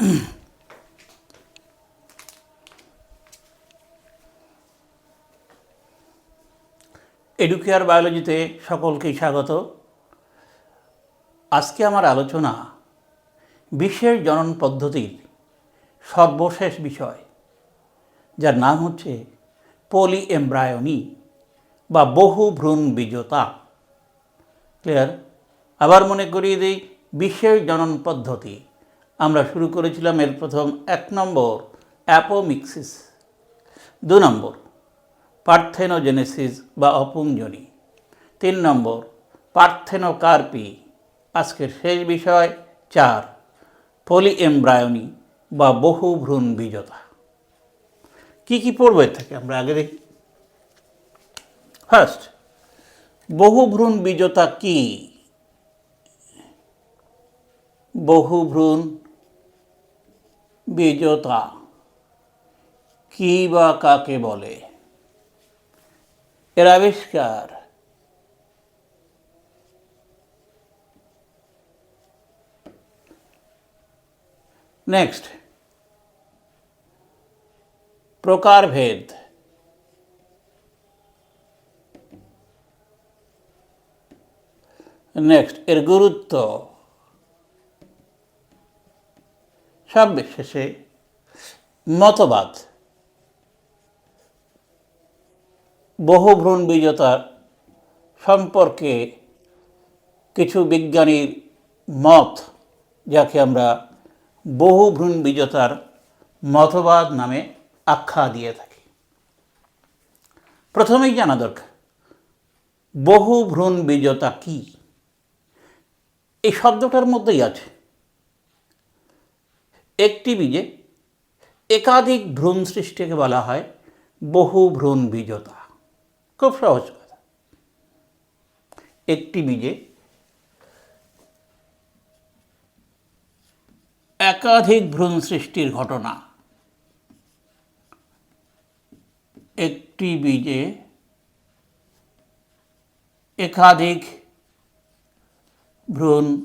Educare বায়োলজিতে সকলকেই স্বাগত। আজকে আমার আলোচনা বিশ্বের জনন পদ্ধতির সর্বশেষ বিষয়, যার নাম হচ্ছে পলি এমব্রায়নি বা বহু ভ্রূণ বীজতা। ক্লিয়ার আবার মনে করিয়ে দিই বিশ্বের জনন পদ্ধতি। আমরা শুরু করেছিলাম এর প্রথম এক নম্বর অ্যাপোমিক্সিস। দু নম্বর পার্থেনোজেনেসিস বা অপুঞ্জনী। তিন নম্বর পার্থেনোকার্পি। আজকের শেষ বিষয় চার পলি এমব্রায়নি বা বহু ভ্রূণ বীজতা। কি কি পড়ব থেকে আমরা আগে দেখি? ফার্স্ট বহু ভ্রূণ বীজতা কি? বহু ভ্রূণ বীজতা কি বা কাকে বলে এর আবিষ্কার নেক্সট প্রকারভেদ নেক্সট এর গুরুত্ব সব শেষে মতবাদ, বহুভ্রূণ বীজতার সম্পর্কে কিছু বিজ্ঞানীর মত, যাকে আমরা বহুভ্রূণ বীজতার মতবাদ নামে আখ্যা দিয়ে থাকি। প্রথমেই জানা দরকার বহু ভ্রূণ বীজতা কি? এই শব্দটার মধ্যেই আছে। একটি বীজে একাধিক ভ্রূণ সৃষ্টিকে বলা হয় বহু ভ্রূণ বীজতা। খুব সহজ কথা। একটি বীজে একাধিক ভ্রূণ সৃষ্টির ঘটনা। একটি বীজে একাধিক ভ্রূণ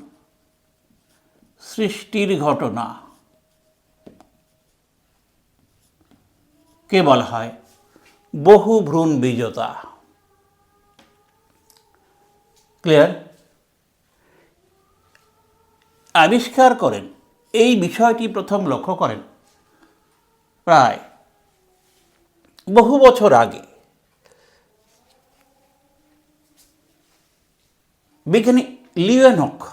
সৃষ্টির ঘটনা। কে বলা হয়? বহু ভ্রূণ বীজতা। ক্লিয়ার? আবিষ্কার করেন। এই বিষয়টি প্রথম লক্ষ্য করেন। প্রায় বহু বছর আগে বিজ্ঞানী লিওনক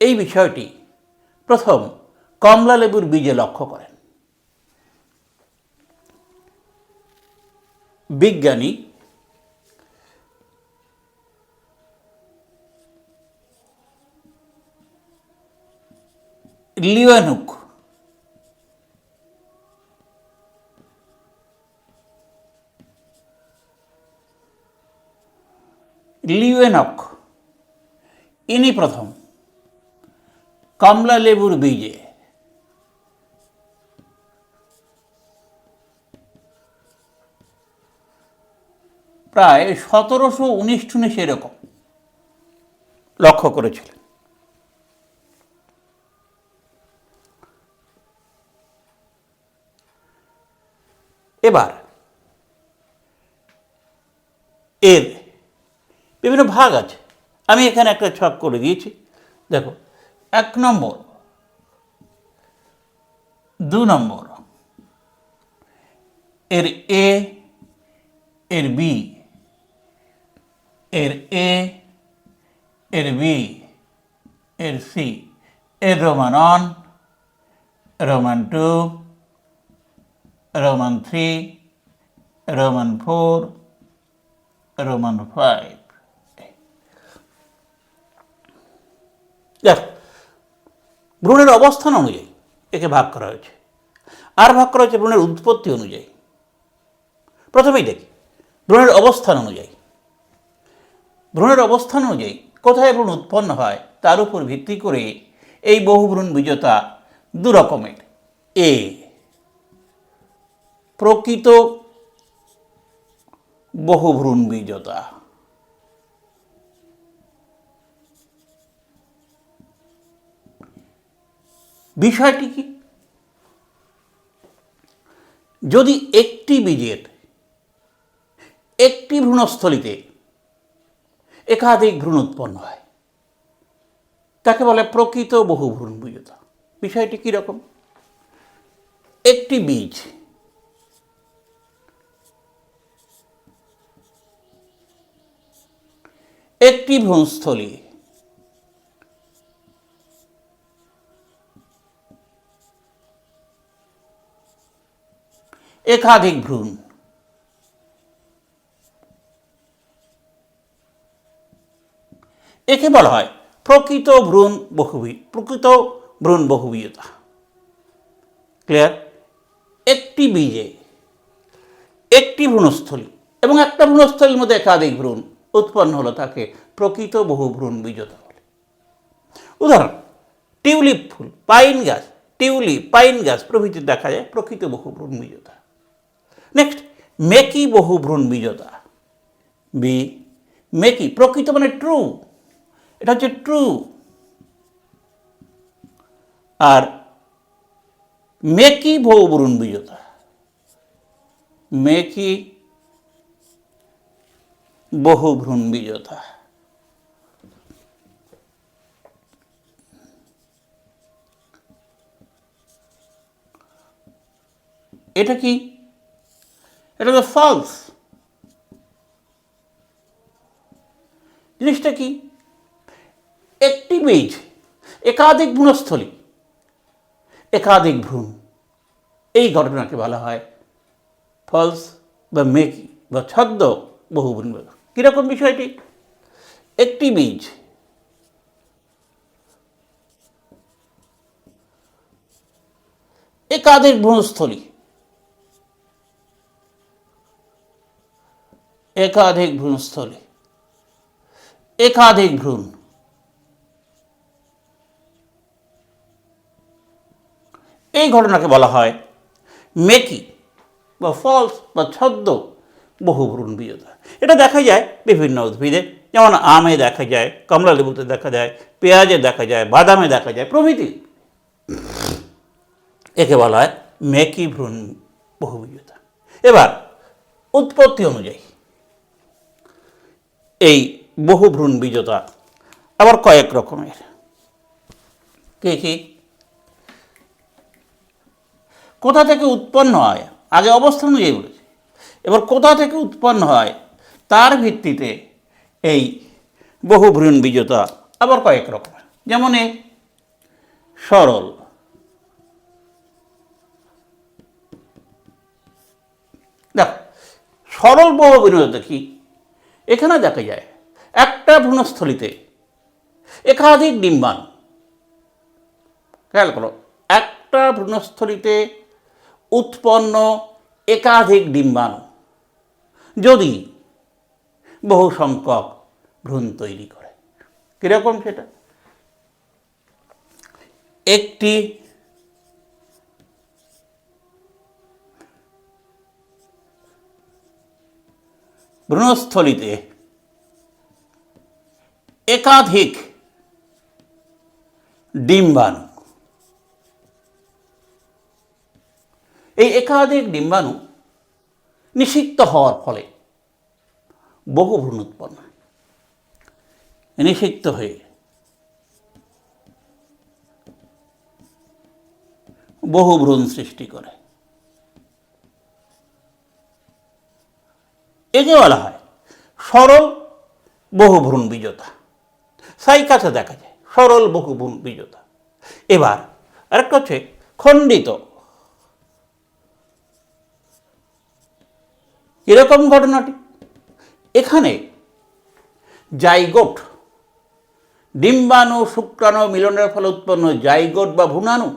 এই বিষয়টি প্রথম কমলা লেবুর বীজে লক্ষ্য করেন। বিজ্ঞানী লিওয়ানুক। লিওয়েনক ইনি প্রথম। কমলা লেবুর বীজে। প্রায় সতেরোশো উনিশ টুনে সেরকম লক্ষ্য করেছিলেন। এবার এর বিভিন্ন ভাগ আছে। আমি এখানে একটা ছক করে দিয়েছি। দেখো, এক নম্বর, দু নম্বর, এর এ এর বি এর এ এর বি এর সি এর Roman one Roman two Roman three Roman four Roman five দেখ, ভ্রূণের অবস্থান অনুযায়ী একে ভাগ করা হয়েছে। আর ভাগ করা হয়েছে ভ্রূণের উৎপত্তি অনুযায়ী। প্রথমেই দেখি, ভ্রূণের অবস্থান অনুযায়ী। ভ্রূণের অবস্থান অনুযায়ী কোথায় ভ্রূণ উৎপন্ন হয়, তার উপর ভিত্তি করে এই বহু ভ্রূণ বীজতা দু রকমের। এ, প্রকৃত বহুভ্রূণ বীজতা। বিষয়টি কি? যদি একটি বীজের একটি ভ্রূণস্থলিতে একাধিক ভ্রূণ উৎপন্ন হয়। তাকে বলে প্রকৃত বহু ভ্রূণ বীজতা বিষয়টি কীরকম একটি বীজ। একটি ভ্রূণস্থলী। একাধিক ভ্রূণ। একে বলা হয় প্রকৃত ভ্রূণ বহুবী, প্রকৃত ভ্রূণ বহুবীয়তা। ক্লিয়ার একটি বীজে একটি ভ্রূণস্থলী এবং একটা ভ্রূণস্থলীর মধ্যে একাধিক ভ্রূণ উৎপন্ন হলো তাকে প্রকৃত বহু ভ্রূণ বীজতা বলে। উদাহরণ, টিউলিপ ফুল, পাইন গাছ, টিউলিপ, পাইন গাছ প্রভৃতি দেখা যায় প্রকৃত বহু ভ্রূণ বীজতা। নেক্সট মেকি বহু ভ্রূণ বীজতা। বি মেকি প্রকৃত মানে ট্রু এটা হচ্ছে ট্রু আর মেকি বহু ভ্রূণ বীজতা মেকি বহু ভ্রূণ বীজতা এটা কি? এটা তো ফলস জিনিসটা কি? একটি বীজ একাধিক ভ্রূণস্থলী একাধিক ভ্রূণ। এই ঘটনাকে বলা হয় ফলস বা মেকি বা ছদ্ম বহু ভ্রূণ কীরকম বিষয়টি? একটি বীজ একাধিক ভ্রূণস্থলী একাধিক ভ্রূণস্থলী একাধিক ভ্রূণ। এই ঘটনাকে বলা হয় মেকি বা ফলস বা ছদ্ম বহু ভ্রূণ বীজতা এটা দেখা যায় বিভিন্ন উদ্ভিদে। যেমন আমে দেখা যায় কমলা লেবুতে দেখা যায়, পেঁয়াজে দেখা যায়, বাদামে দেখা যায়, প্রভৃতি। একে বলা হয় মেকি ভ্রূণ বহুবীজতা এবার উৎপত্তি অনুযায়ী এই বহু ভ্রূণ বীজতা আবার কয়েক রকমের। কে কি? কোথা থেকে উৎপন্ন হয়? আগে অবস্থা অনুযায়ী বলেছি। এবার কোথা থেকে উৎপন্ন হয়? তার ভিত্তিতে এই বহু ভ্রূণ বীজতা আবার কয়েক রকম যেমন এ সরল। দেখো, সরল বহু বিনোদতা কি? এখানে দেখা যায়, একটা ভ্রূণস্থলিতে একাধিক ডিম্বাণু। খেয়াল করো, একটা ভ্রূণস্থলিতে উৎপন্ন একাধিক ডিম্বাণু। যদি বহু সংখ্যক ভ্রূণ তৈরি করে। কীরকম সেটা? একটি ভ্রূণস্থলিতে একাধিক ডিম্বাণু এই একাধিক ডিম্বাণু নিষিক্ত হওয়ার ফলে বহু ভ্রূণ উৎপন্ন নিষিক্ত হয়ে বহু ভ্রূণ সৃষ্টি করে। একে বলা হয়, সরল বহু ভ্রূণ বীজতা। সাইকাতে দেখা যায়, সরল বহু ভ্রূণ বীজতা। এবার আরেকটা হচ্ছে খণ্ডিত এরকম ঘটনাটি। এখানে জাইগোট, ডিম্বাণু, শুক্রাণু মিলনের ফলে উৎপন্ন জাইগোট বা ভ্রূণাণু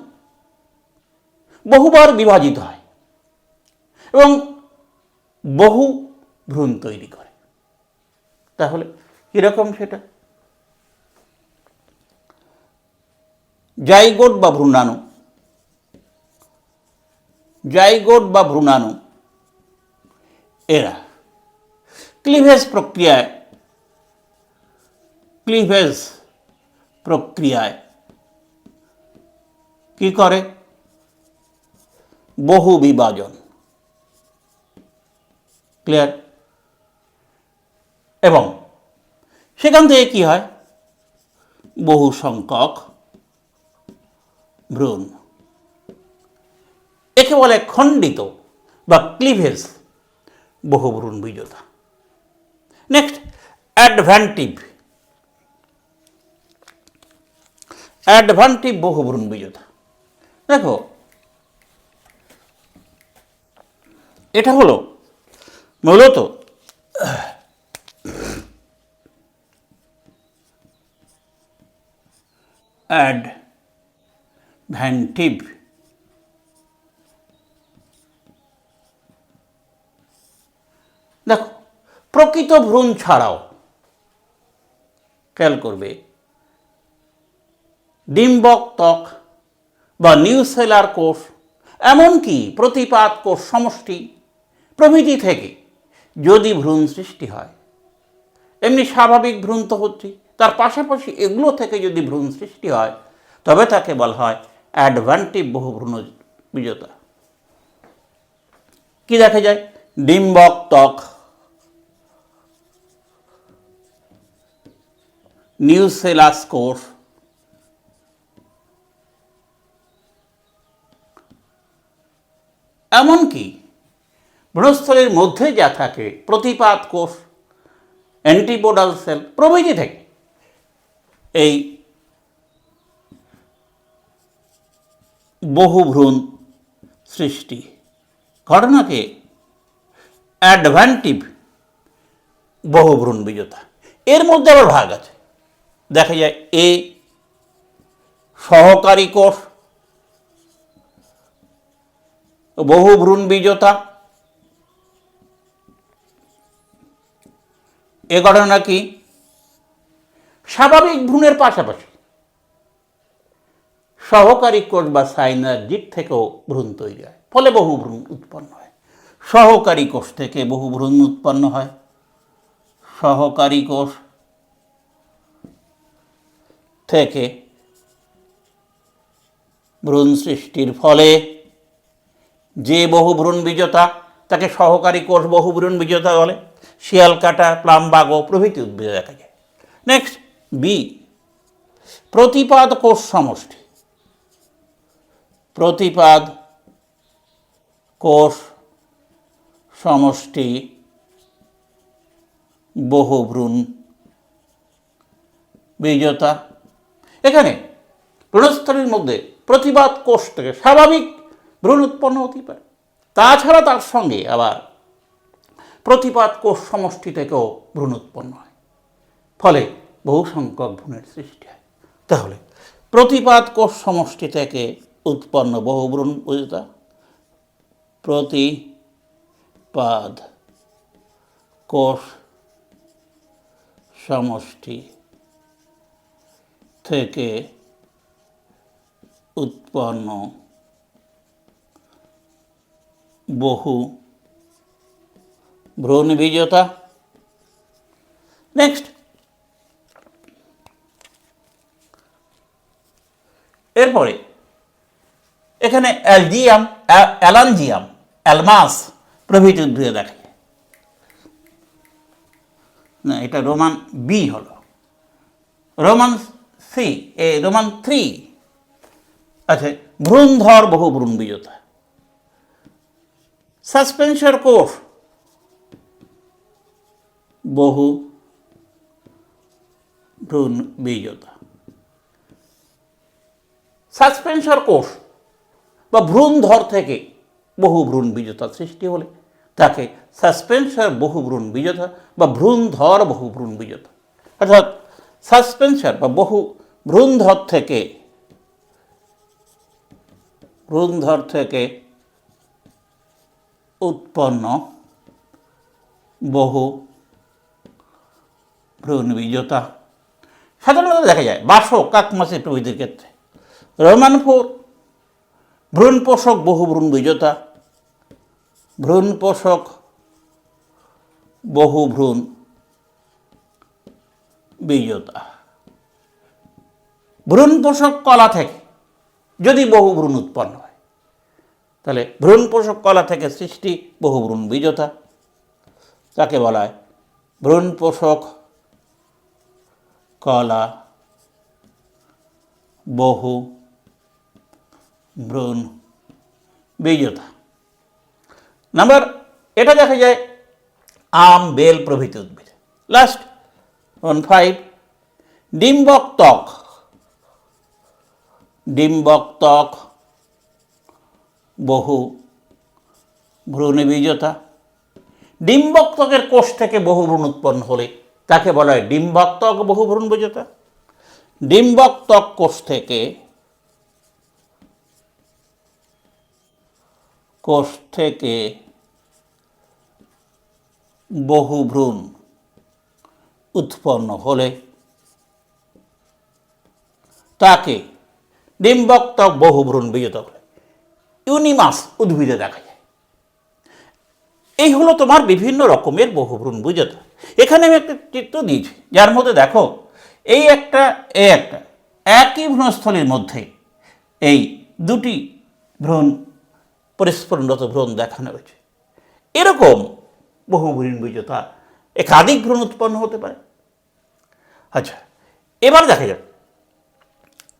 বহুবার বিভাজিত হয় এবং বহু ভ্রূণ তৈরি করে। তাহলে কীরকম সেটা? জাইগোট বা ভ্রূণাণু। জাইগোট বা ভ্রূণাণু এরা। ক্লিভেজ প্রক্রিয়ায় ক্লিভেজ প্রক্রিয়ায় কি করে? বহু বিভাজন। ক্লিয়ার এবং সেখান থেকে কি হয়? বহু সংখ্যক ভ্রূণ। একে বলে খণ্ডিত বা ক্লিভেজ বহুভ্রূণ বীজতা। নেক্সট অ্যাডভান্টিভ অ্যাডভান্টিভ বহুভ্রূণ বীজতা। দেখো এটা হলো মূলত অ্যাডভ্যান্টিভ দেখো, প্রকৃত ভ্রূণ ছাড়াও খেয়াল করবে, ডিম্বক ত্বক বা নিউসেলার কোষ, এমনকি প্রতিপাত কোষ সমষ্টি প্রভৃতি থেকে যদি ভ্রূণ সৃষ্টি হয়, এমনি স্বাভাবিক ভ্রূণ তো হচ্ছে তার পাশাপাশি এগুলো থেকে যদি ভ্রূণ সৃষ্টি হয়, তবে তাকে বলা হয় অ্যাডভান্টিভ বহু ভ্রূণ বিজেতা। কি দেখা যায়? ডিম্বক ত্বক নিউসেলাস কোষ এমনকি ভ্রূণস্থলীর মধ্যে যা থাকে, প্রতিপাত কোষ অ্যান্টিপোডাল সেল প্রভৃতি থেকে এই বহু ভ্রূণ সৃষ্টি ঘটনাকে অ্যাডভান্টিভ বহু ভ্রূণ বিজেতা। এর মধ্যে আবার ভাগ আছে। দেখা যায় এ সহকারী কোষ, বহু ভ্রূণ বীজতা এ ঘটনা কি স্বাভাবিক ভ্রূণের পাশাপাশি সহকারী কোষ বা সাইনার্জিট থেকেও ভ্রূণ তৈরি হয়, ফলে বহু ভ্রূণ উৎপন্ন হয়। সহকারী কোষ থেকে বহু ভ্রূণ উৎপন্ন হয়। সহকারী কোষ থেকে ভ্রূণ সৃষ্টির ফলে যে বহু ভ্রূণ বীজতা, তাকে সহকারী কোষ বহু ভ্রূণ বীজতা বলে। শিয়াল, কাটা প্লামবাগ প্রভৃতি উদ্ভিদে দেখা যায় নেক্সট বি প্রতিপাদ কোষ সমষ্টি। প্রতিপাদ কোষ সমষ্টি বহু ভ্রূণ বীজতা। এখানে মধ্যে প্রতিবাদ কোষ থেকে স্বাভাবিক ভ্রূণ উৎপন্ন হতে পারে। তাছাড়া তার সঙ্গে আবার প্রতিপাদ কোষ সমষ্টি থেকেও ভ্রূণ উৎপন্ন হয়। ফলে বহু সংখ্যক ভ্রূণের সৃষ্টি হয়। তাহলে প্রতিপাদ কোষ সমষ্টি থেকে উৎপন্ন বহু ভ্রূণ বুঝতা প্রতিপাদ কোষ সমষ্টি থেকে উৎপন্ন বহু ভ্রূণ বীজতা। নেক্সট এরপরে এখানে অ্যালজিয়াম অ্যালানজিয়াম, অ্যালমাস প্রভৃতি উদ্ভিদে দেখা। না, এটা রোমান বি হলো। রোমান সি এ রোমান থ্রি আছে ভ্রূণধর বহু ভ্রূণ বীজতা সাসপেনশন কোষ। বহু ভ্রূণ বীজতা সাসপেনশন কোষ বা ভ্রূণধর থেকে বহু ভ্রূণ বীজতা সৃষ্টি হলে তাকে সাসপেনশন বহু ভ্রূণ বীজতা বা ভ্রূণধর বহু ভ্রূণ বীজতা অর্থাৎ সাসপেনশন বা বহু ভ্রূণধর থেকে ভ্রূণধর থেকে উৎপন্ন বহু ভ্রূণ বীজতা সাধারণত দেখা যায়, বাসক, কাকমাসি প্রভৃতির ক্ষেত্রে। রোমান ফোর ভ্রূণ পোষক বহু ভ্রূণ বীজতা ভ্রূণ পোষক বহু ভ্রূণ বীজতা ভ্রূণ পোষক কলা থেকে, যদি বহু ভ্রূণ উৎপন্ন হয়, তাহলে ভ্রূণ পোষক কলা থেকে সৃষ্টি বহু ভ্রূণ বীজতা তাকে বলা হয় ভ্রূণ পোষক কলা বহু ভ্রূণ বীজতা। নাম্বার, এটা দেখা যায় আম, বেল প্রভৃতি উদ্ভিদ। লাস্ট ওয়ান ফাইভ ডিম্বক ত্বক। ডিম্বক ত্বক বহু ভ্রূণ বীজতা ডিম্বক ত্বকের কোষ থেকে বহু ভ্রূণ উৎপন্ন হলে তাকে বলা হয় ডিম্বক ত্বক বহু ভ্রূণ বীজতা ডিম্বক ত্বক কোষ থেকে কোষ থেকে বহু ভ্রূণ উৎপন্ন হলে তাকে ডিম্বক ত্বক বহু ভ্রূণ বীজত বলে ইউনিমাস উদ্ভিদে দেখা যায়। এই হলো তোমার বিভিন্ন রকমের বহুভ্রূণ বুঝতে এখানে আমি একটা চিত্র দিয়েছি, যার মধ্যে দেখো, এই একটা এই একটা, একই ভ্রূণস্থলীর মধ্যে এই দুটি ভ্রূণ পরিস্ফুরণরত ভ্রূণ দেখানো হয়েছে। এরকম বহুভ্রূণ বীজতা একাধিক ভ্রূণ উৎপন্ন হতে পারে। আচ্ছা এবার দেখা যাক।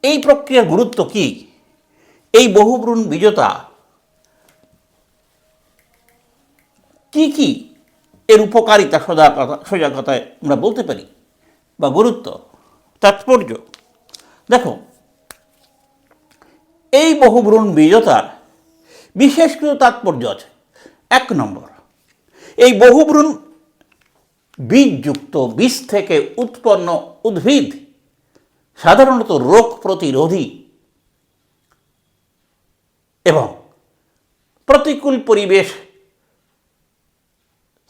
এই প্রক্রিয়ার গুরুত্ব কি? এই বহুভ্রূণ বীজতা কি কি এর উপকারিতা সোজা কথা, সোজা কথায় আমরা বলতে পারি বা গুরুত্ব, তাৎপর্য। দেখো, এই বহুভ্রূণ বীজতার বিশেষ কিছু তাৎপর্য আছে। এক নম্বর, এই বহুভ্রূণ বীজযুক্ত বীজ থেকে উৎপন্ন উদ্ভিদ সাধারণত রোগ প্রতিরোধী। এবং প্রতিকূল পরিবেশ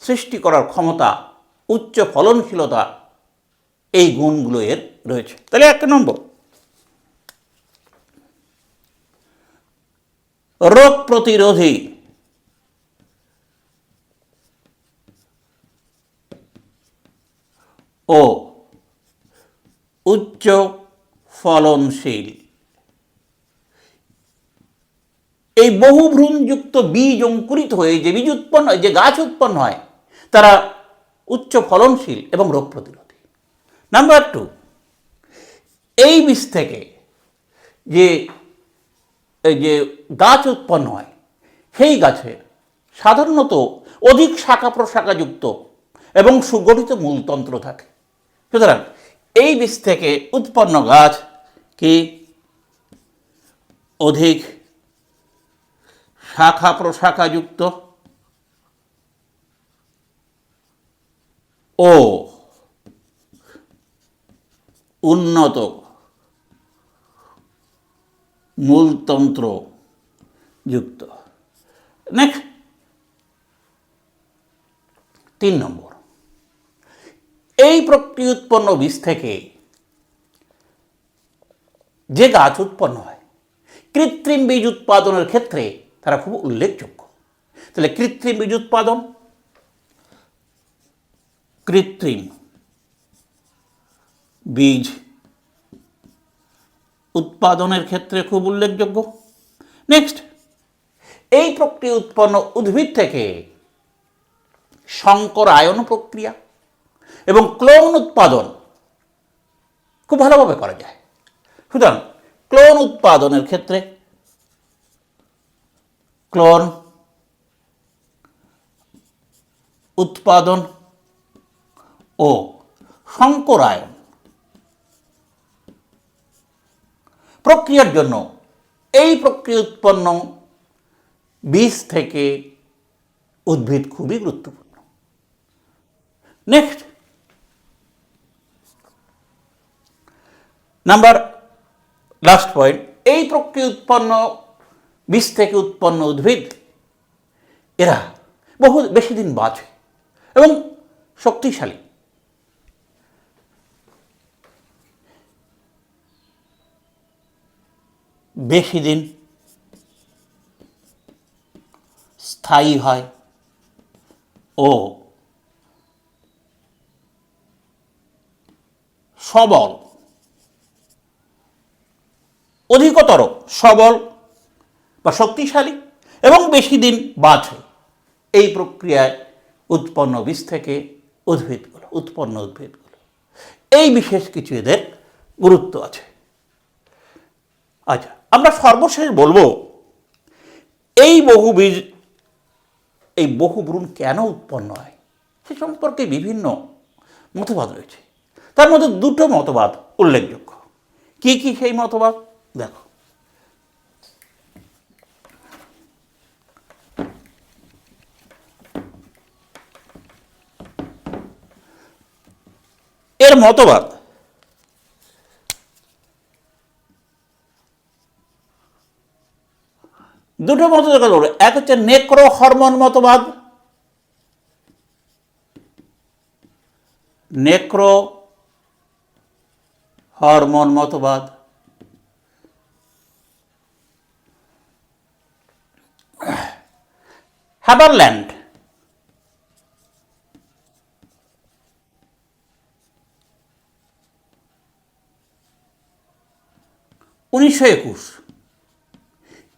সৃষ্টি করার ক্ষমতা, উচ্চ ফলনশীলতা এই গুণগুলো এর রয়েছে। তাহলে এক নম্বর। রোগ প্রতিরোধী। ও উচ্চ ফলনশীল। এই বহু ভ্রূণযুক্ত বীজ অঙ্কুরিত হয়ে যে বীজ উৎপন্ন যে গাছ উৎপন্ন হয়, তারা উচ্চ ফলনশীল এবং রোগ প্রতিরোধী। নাম্বার টু এই বীজ থেকে যে যে গাছ উৎপন্ন হয়, সেই গাছের সাধারণত অধিক শাখা প্রশাখাযুক্ত এবং সুগঠিত মূলতন্ত্র থাকে। সুতরাং এই বীজ থেকে উৎপন্ন গাছ কি? অধিক শাখা প্রশাখাযুক্ত ও উন্নত মূলতন্ত্র যুক্ত। নেক্সট তিন নম্বর। এই প্রক্রিয়া উৎপন্ন বীজ থেকে যে গাছ উৎপন্ন হয়, কৃত্রিম বীজ উৎপাদনের ক্ষেত্রে তারা খুব উল্লেখযোগ্য। তাহলে কৃত্রিম বীজ উৎপাদন, কৃত্রিম বীজ উৎপাদনের ক্ষেত্রে খুব উল্লেখযোগ্য। নেক্সট এই প্রক্রিয়া উৎপন্ন উদ্ভিদ থেকে সংকরায়ন প্রক্রিয়া এবং ক্লোন উৎপাদন খুব ভালোভাবে করা যায়। সুতরাং ক্লোন উৎপাদনের ক্ষেত্রে ক্লোন উৎপাদন ও সংকরায়ন প্রক্রিয়ার জন্য এই প্রক্রিয়া উৎপন্ন বীজ থেকে উদ্ভিদ খুবই গুরুত্বপূর্ণ। নেক্সট নাম্বার লাস্ট পয়েন্ট এই প্রক্রিয়া উৎপন্ন, বীজ থেকে উৎপন্ন উদ্ভিদ, এরা বহু, বেশি দিন বাঁচে এবং শক্তিশালী। বেশি দিন স্থায়ী হয় ও সবল। অধিকতর সবল বা শক্তিশালী এবং বেশি দিন বাঁচে। এই প্রক্রিয়ায় উৎপন্ন বীজ থেকে উদ্ভিদগুলো, উৎপন্ন উদ্ভিদগুলো। এই বিশেষ কিছু এদের গুরুত্ব আছে। আচ্ছা আমরা সর্বশেষ বলব, এই বহু বীজ, এই বহু ভ্রূণ কেন উৎপন্ন হয়? সে সম্পর্কে বিভিন্ন মতবাদ রয়েছে। তার মধ্যে দুটো মতবাদ উল্লেখযোগ্য। কি কি সেই মতবাদ? দেখো। এর মতবাদ। দুটো মত এক হচ্ছে নেক্রো হরমোন মতবাদ। নেক্রো হরমোন মতবাদ। হ্যাবারল্যান্ড উনিশশো একুশ।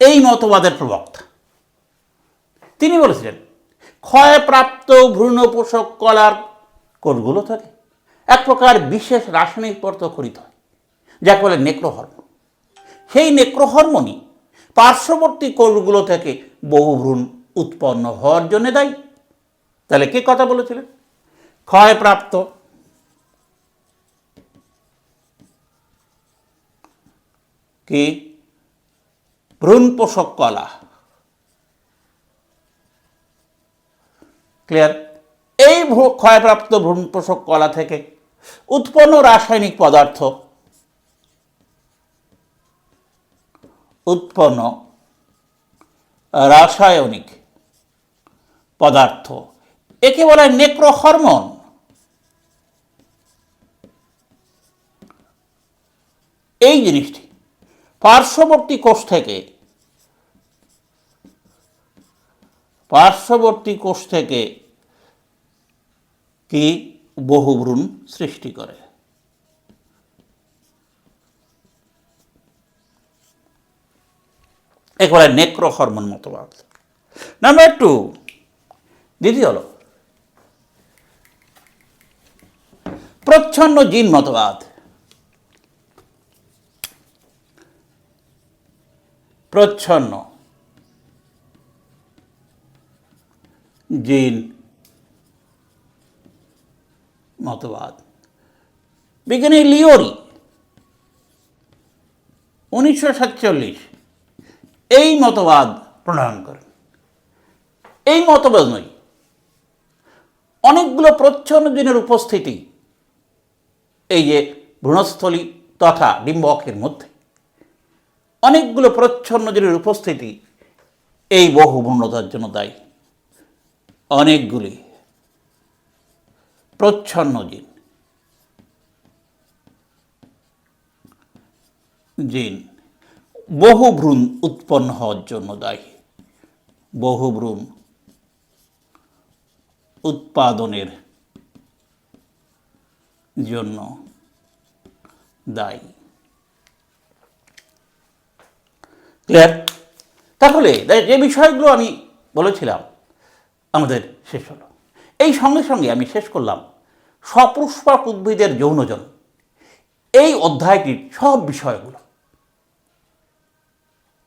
এই মতবাদের প্রবক্তা। তিনি বলেছিলেন, ক্ষয়প্রাপ্ত ভ্রূণ পোষক কলার কোষগুলো থাকে এক প্রকার বিশেষ রাসায়নিক পদার্থ খরিত হয়, যাকে বলে নেক্রোহরমোন। সেই নেক্রোহরমোনই পার্শ্ববর্তী কোষগুলো থেকে বহু ভ্রূণ উৎপন্ন হওয়ার জন্য দায়ী। তাহলে কে কথা বলেছিলেন? ক্ষয়প্রাপ্ত কি? ভ্রূণ পোষক কলা। ক্লিয়ার? এই ক্ষয়প্রাপ্ত ভ্রূণ পোষক কলা থেকে উৎপন্ন রাসায়নিক পদার্থ উৎপন্ন রাসায়নিক পদার্থ। একে বলে নেক্রোহরমোন। এই জিনিসটি পার্শ্ববর্তী কোষ থেকে, পার্শ্ববর্তী কোষ থেকে কি বহুভ্রূণ সৃষ্টি করে? একেবারে নেক্রো হরমোন মতবাদ। নাম্বার টু দ্বিতীয় হলো, প্রচ্ছন্ন জিন মতবাদ। প্রচ্ছন্ন জিন মতবাদ। বিজ্ঞানী লিওরি উনিশশো সাতচল্লিশ এই মতবাদ প্রণয়ন করেন। এই মতবাদ নয় অনেকগুলো প্রচ্ছন্ন জিনের উপস্থিতি এই যে ভ্রূণস্থলী তথা ডিম্বকের মধ্যে। অনেকগুলো প্রচ্ছন্ন জিনের উপস্থিতি এই বহু ভূর্ণতার জন্য দায়ী। অনেকগুলি প্রচ্ছন্ন জিন জিন বহু ভ্রূণ উৎপন্ন হওয়ার জন্য দায়ী। বহু ভ্রূণ উৎপাদনের জন্য দায়ী। ক্লিয়ার তাহলে যে বিষয়গুলো আমি বলেছিলাম, আমাদের শেষ হলো। এই সঙ্গে সঙ্গে আমি শেষ করলাম সপুষ্পক উদ্ভিদের যৌনজন। এই অধ্যায়টির সব বিষয়গুলো।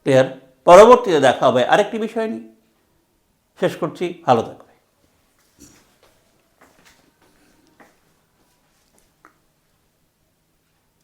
ক্লিয়ার পরবর্তীতে দেখা হবে আরেকটি বিষয় নিয়ে। শেষ করছি, ভালো থাকবে